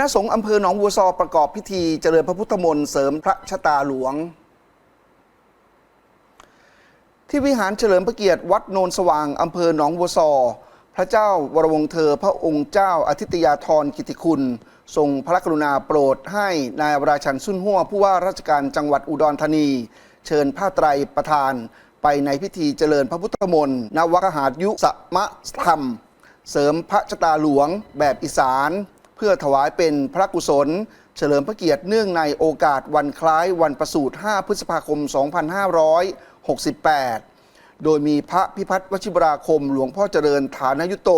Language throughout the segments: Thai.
ณะสงฆ์อำเภอหนองวัวซอประกอบพิธีเจริญพระพุทธมนต์เสริมพระชะตาหลวง ที่วิหารเฉลิมพระเกียรติวัดโนนสว่างอำเภอหนองวัวซอ พระเจ้าวรวงเธอ พระองค์เจ้าอาทิตยาธรกิติคุณ ทรงพระกรุณาโปรดให้นายราชันสุนหัวผู้ว่าราชการจังหวัดอุดรธานี เชิญผ้าไตรประธาน ไปในพิธีเจริญพระพุทธมนต์นวกหายุสมะธรรม เสริมพระชะตาหลวงแบบอีสาน เพื่อถวายเป็นพระกุศล เฉลิมพระเกียรติเนื่องในโอกาสวันคล้ายวันประสูติ 5 พฤษภาคม 2568 โดยมีพระพิพัฒน์วชิบราคมหลวงพ่อเจริญฐานยุโต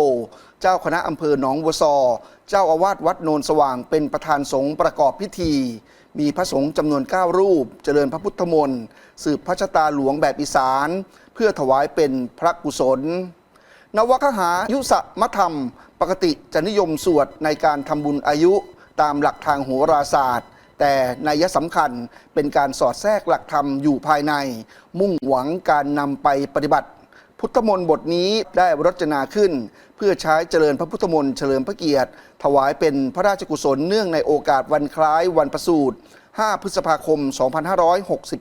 เจ้าคณะอำเภอหนองบัวซอ เจ้าอาวาสวัดโนนสว่างเป็นประธานสงฆ์ประกอบพิธี มีพระสงฆ์จำนวน 9 รูป เจริญพระพุทธมนต์สืบพระชะตาหลวงแบบอีสาน เพื่อถวายเป็นพระกุศล นวคหายุสมธรรม ปกติจะนิยมสวดในการทำบุญอายุตามหลักทางโหราศาสตร์ แต่นัยสำคัญเป็นการสอดแทรกหลักธรรมอยู่ภายใน มุ่งหวังการนำไปปฏิบัติ พุทธมนต์บทนี้ได้รจนาขึ้น เพื่อใช้เจริญพระพุทธมนต์เฉลิมพระเกียรติ ถวายเป็นพระราชกุศลเนื่องในโอกาสวันคล้ายวันประสูติ 5 พฤษภาคม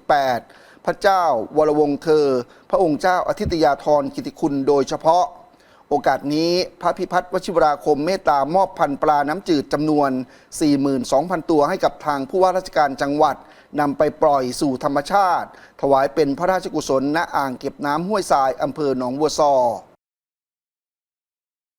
2568 พระเจ้าวรวงเธอ พระองค์เจ้าอาทิตยาธรกิติคุณโดยเฉพาะ โอกาสนี้พระพิพัฒน์วชิวราคมเมตตามอบพันธุ์ปลาน้ำจืดจำนวน 42,000 ตัวให้กับทางผู้ว่าราชการจังหวัดนำไปปล่อยสู่ธรรมชาติ ถวายเป็นพระราชกุศลณอ่างเก็บน้ำห้วยทรายอำเภอหนองบัวซอ